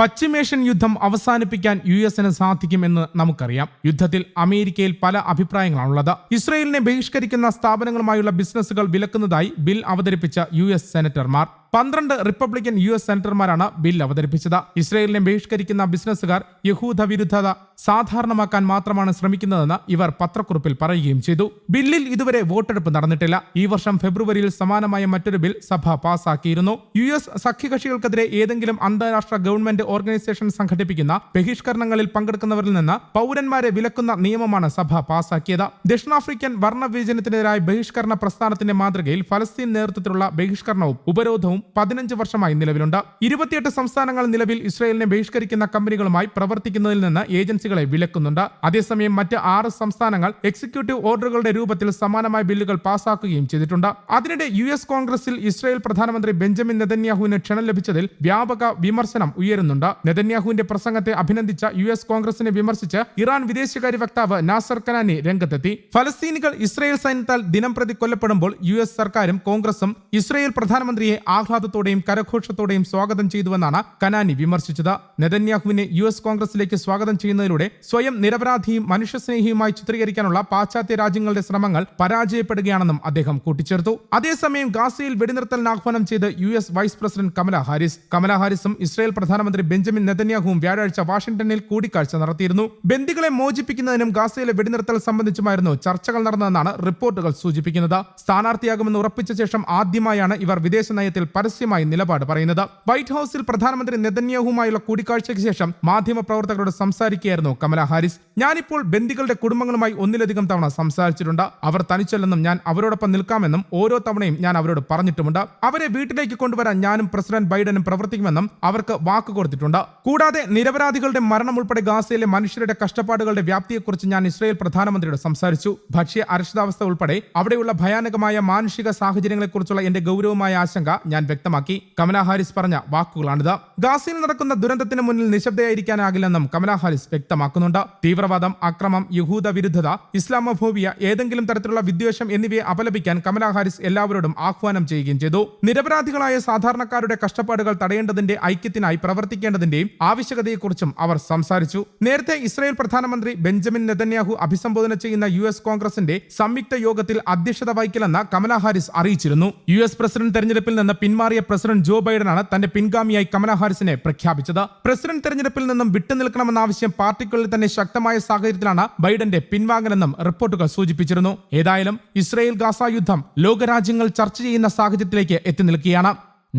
പശ്ചിമേഷ്യൻ യുദ്ധം അവസാനിപ്പിക്കാൻ യു എസിന് സാധിക്കുമെന്ന് നമുക്കറിയാം. യുദ്ധത്തിൽ അമേരിക്കയിൽ പല അഭിപ്രായങ്ങളാണുള്ളത്. ഇസ്രയേലിനെ ബഹിഷ്കരിക്കുന്ന സ്ഥാപനങ്ങളുമായുള്ള ബിസിനസ്സുകൾ വിലക്കുന്നതായി ബിൽ അവതരിപ്പിച്ച യു എസ് സെനറ്റർമാർ. പന്ത്രണ്ട് റിപ്പബ്ലിക്കൻ യു എസ് സെനറ്റർമാരാണ് ബിൽ അവതരിപ്പിച്ചത്. ഇസ്രയേലിനെ ബഹിഷ്കരിക്കുന്ന ബിസിനസ്സുകാർ യഹൂദ വിരുദ്ധത സാധാരണമാക്കാൻ മാത്രമാണ് ശ്രമിക്കുന്നതെന്ന് ഇവർ പത്രക്കുറിപ്പിൽ പറയുകയും ചെയ്തു. ബില്ലിൽ ഇതുവരെ വോട്ടെടുപ്പ് നടന്നിട്ടില്ല. ഈ വർഷം ഫെബ്രുവരിയിൽ സമാനമായ മറ്റൊരു ബിൽ സഭ പാസാക്കിയിരുന്നു. യു എസ് സഖ്യകക്ഷികൾക്കെതിരെ ഏതെങ്കിലും അന്താരാഷ്ട്ര ഗവൺമെന്റ് ഓർഗനൈസേഷൻ സംഘടിപ്പിക്കുന്ന ബഹിഷ്കരണങ്ങളിൽ പങ്കെടുക്കുന്നവരിൽ നിന്ന് പൗരന്മാരെ വിലക്കുന്ന നിയമമാണ് സഭ പാസാക്കിയത്. ദക്ഷിണാഫ്രിക്കൻ വർണവിവേചനത്തിനെതിരായ ബഹിഷ്കരണ പ്രസ്ഥാനത്തിന്റെ മാതൃകയിൽ ഫലസ്തീൻ നേതൃത്വത്തിലുള്ള ബഹിഷ്കരണവും ഉപരോധവും പതിനഞ്ച് വർഷമായി നിലവിലുണ്ട്. ഇരുപത്തിയെട്ട് സംസ്ഥാനങ്ങൾ നിലവിൽ ഇസ്രയേലിനെ ബഹിഷ്കരിക്കുന്ന കമ്പനികളുമായി പ്രവർത്തിക്കുന്നതിൽ നിന്ന് ഏജൻസികളെ വിലക്കുന്നുണ്ട്. അതേസമയം മറ്റ് ആറ് സംസ്ഥാനങ്ങൾ എക്സിക്യൂട്ടീവ് ഓർഡറുകളുടെ രൂപത്തിൽ സമാനമായ ബില്ലുകൾ പാസാക്കുകയും ചെയ്തിട്ടുണ്ട്. അതിനിടെ യു എസ് കോൺഗ്രസിൽ ഇസ്രയേൽ പ്രധാനമന്ത്രി ബെഞ്ചമിൻ നെതന്യാഹുവിന് ക്ഷണം ലഭിച്ചതിൽ വ്യാപക വിമർശനം ഉയരുന്നുണ്ട്. നെതന്യാഹുവിന്റെ പ്രസംഗത്തെ അഭിനന്ദിച്ച യു എസ് കോൺഗ്രസിനെ വിമർശിച്ച് ഇറാൻ വിദേശകാര്യ വക്താവ് നാസർ കനാനി രംഗത്തെത്തി. ഫലസ്തീനികൾ ഇസ്രയേൽ സൈന്യത്താൽ ദിനം പ്രതി കൊല്ലപ്പെടുമ്പോൾ യു എസ് സർക്കാരും കോൺഗ്രസും ഇസ്രയേൽ പ്രധാനമന്ത്രിയെ ആഹ്ലാദത്തോടെയും കരഘോഷത്തോടെയും സ്വാഗതം ചെയ്തുവെന്നാണ് കനാനി വിമർശിച്ചത്. നെതന്യാഹുവിനെ യു എസ് കോൺഗ്രസിലേക്ക് സ്വാഗതം ചെയ്യുന്നതിലൂടെ സ്വയം നിരപരാധിയും മനുഷ്യസ്നേഹിയുമായി ചിത്രീകരിക്കാനുള്ള പാശ്ചാത്യ രാജ്യങ്ങളുടെ ശ്രമങ്ങൾ പരാജയപ്പെടുകയാണെന്നും അദ്ദേഹം കൂട്ടിച്ചേർത്തു. അതേസമയം ഗാസയിൽ വെടിനിർത്തലിന് ആഹ്വാനം ചെയ്ത് U S vice president Kamala Harris. Kamala ഹാരിസും Israel പ്രധാനമന്ത്രി ബെഞ്ചമിൻ നെതന്യാഹുവും വ്യാഴാഴ്ച വാഷിംഗ്ടണിൽ കൂടിക്കാഴ്ച നടത്തിയിരുന്നു. ബന്ദികളെ മോചിപ്പിക്കുന്നതിനും ഗാസയിലെ വെടിനിർത്തൽ സംബന്ധിച്ചുമായിരുന്നു ചർച്ചകൾ നടന്നതെന്നാണ് റിപ്പോർട്ടുകൾ സൂചിപ്പിക്കുന്നത്. സ്ഥാനാർത്ഥിയാകുമെന്ന് ഉറപ്പിച്ച ശേഷം ആദ്യമായാണ് ഇവർ വിദേശ നയത്തിൽ പരസ്യമായി നിലപാട് പറയുന്നത്. വൈറ്റ് ഹൌസിൽ പ്രധാനമന്ത്രി നെതന്യാഹുമായുള്ള കൂടിക്കാഴ്ചയ്ക്ക് ശേഷം മാധ്യമപ്രവർത്തകരോട് സംസാരിക്കുകയായിരുന്നു കമല ഹാരിസ്. ഞാനിപ്പോൾ ബന്ദികളുടെ കുടുംബങ്ങളുമായി ഒന്നിലധികം തവണ സംസാരിച്ചിട്ടുണ്ട്. അവർ തനിച്ചല്ലെന്നും ഞാൻ അവരോടൊപ്പം നിൽക്കാമെന്നും ഓരോ തവണയും ഞാൻ അവരോട് പറഞ്ഞിട്ടുമുണ്ട്. അവരെ വീട്ടിലേക്ക് കൊണ്ടുവരാൻ ഞാനും പ്രസിഡന്റ് ബൈഡനും പ്രവർത്തിക്കുമെന്നും അവർക്ക് വാക്ക് കൊടുത്തിട്ടുണ്ട്. കൂടാതെ നിരപരാധികളുടെ മരണം ഉൾപ്പെടെ ഗാസയിലെ മനുഷ്യരുടെ കഷ്ടപ്പാടുകളുടെ വ്യാപ്തിയെക്കുറിച്ച് ഞാൻ ഇസ്രയേൽ പ്രധാനമന്ത്രിയോട് സംസാരിച്ചു. ഭക്ഷ്യ അരക്ഷിതാവസ്ഥ ഉൾപ്പെടെ അവിടെയുള്ള ഭയാനകമായ മാനുഷിക സാഹചര്യങ്ങളെക്കുറിച്ചുള്ള എന്റെ ഗൗരവമായ ആശങ്ക ഞാൻ വ്യക്തമാക്കി. കമല ഹാരിസ് പറഞ്ഞ വാക്കുകളാണിത്. ഗാസയിൽ നടക്കുന്ന ദുരന്തത്തിന് മുന്നിൽ നിശബ്ദയായിരിക്കാനാകില്ലെന്നും കമല ഹാരിസ് വ്യക്തമാക്കുന്നുണ്ട്. തീവ്രവാദം അക്രമം യഹൂദ വിരുദ്ധത ഇസ്ലാമോഫോബിയ ഏതെങ്കിലും തരത്തിലുള്ള വിദ്വേഷം എന്നിവയെ അപലപിക്കാൻ കമല ഹാരിസ് എല്ലാവരോടും ആഹ്വാനം ചെയ്യുകയും ചെയ്തു. നിരപരാധികളായ സാധാരണക്കാരുടെ കഷ്ടപ്പാടുകൾ തടയേണ്ടതിന്റെ ഐക്യത്തിനായി പ്രവർത്തിക്കേണ്ടതിന്റെയും ആവശ്യകതയെക്കുറിച്ചും അവർ സംസാരിച്ചു. നേരത്തെ ഇസ്രായേൽ പ്രധാനമന്ത്രി ബെഞ്ചമിൻ നെതന്യാഹു അഭിസംബോധന ചെയ്യുന്ന യു എസ് കോൺഗ്രസിന്റെ സംയുക്ത യോഗത്തിൽ അധ്യക്ഷത വഹിക്കില്ലെന്ന് കമല ഹാരിസ് അറിയിച്ചിരുന്നു. യു എസ് പ്രസിഡന്റ് തെരഞ്ഞെടുപ്പിൽ നിന്ന് പിന്മാറിയ പ്രസിഡന്റ് ജോ ബൈഡനാണ് തന്റെ പിൻഗാമിയായി കമല ഹാരിസിനെ പ്രഖ്യാപിച്ചത്. പ്രസിഡന്റ് തെരഞ്ഞെടുപ്പിൽ നിന്നും വിട്ടുനിൽക്കണമെന്ന ആവശ്യം പാർട്ടിക്കുള്ളിൽ തന്നെ ശക്തമായ സാഹചര്യത്തിലാണ് ബൈഡന്റെ പിൻവാങ്ങലെന്നും റിപ്പോർട്ടുകൾ സൂചിപ്പിച്ചിരുന്നു. ഏതായാലും ഇസ്രയേൽ ഗാസ യുദ്ധം ലോകരാജ്യങ്ങൾ ചർച്ച ചെയ്യുന്ന സാഹചര്യത്തിലേക്ക് എത്തി നിൽക്കുകയാണ്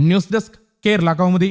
ന്യൂസ് ഡെസ്ക് കേരള കൗമുദി.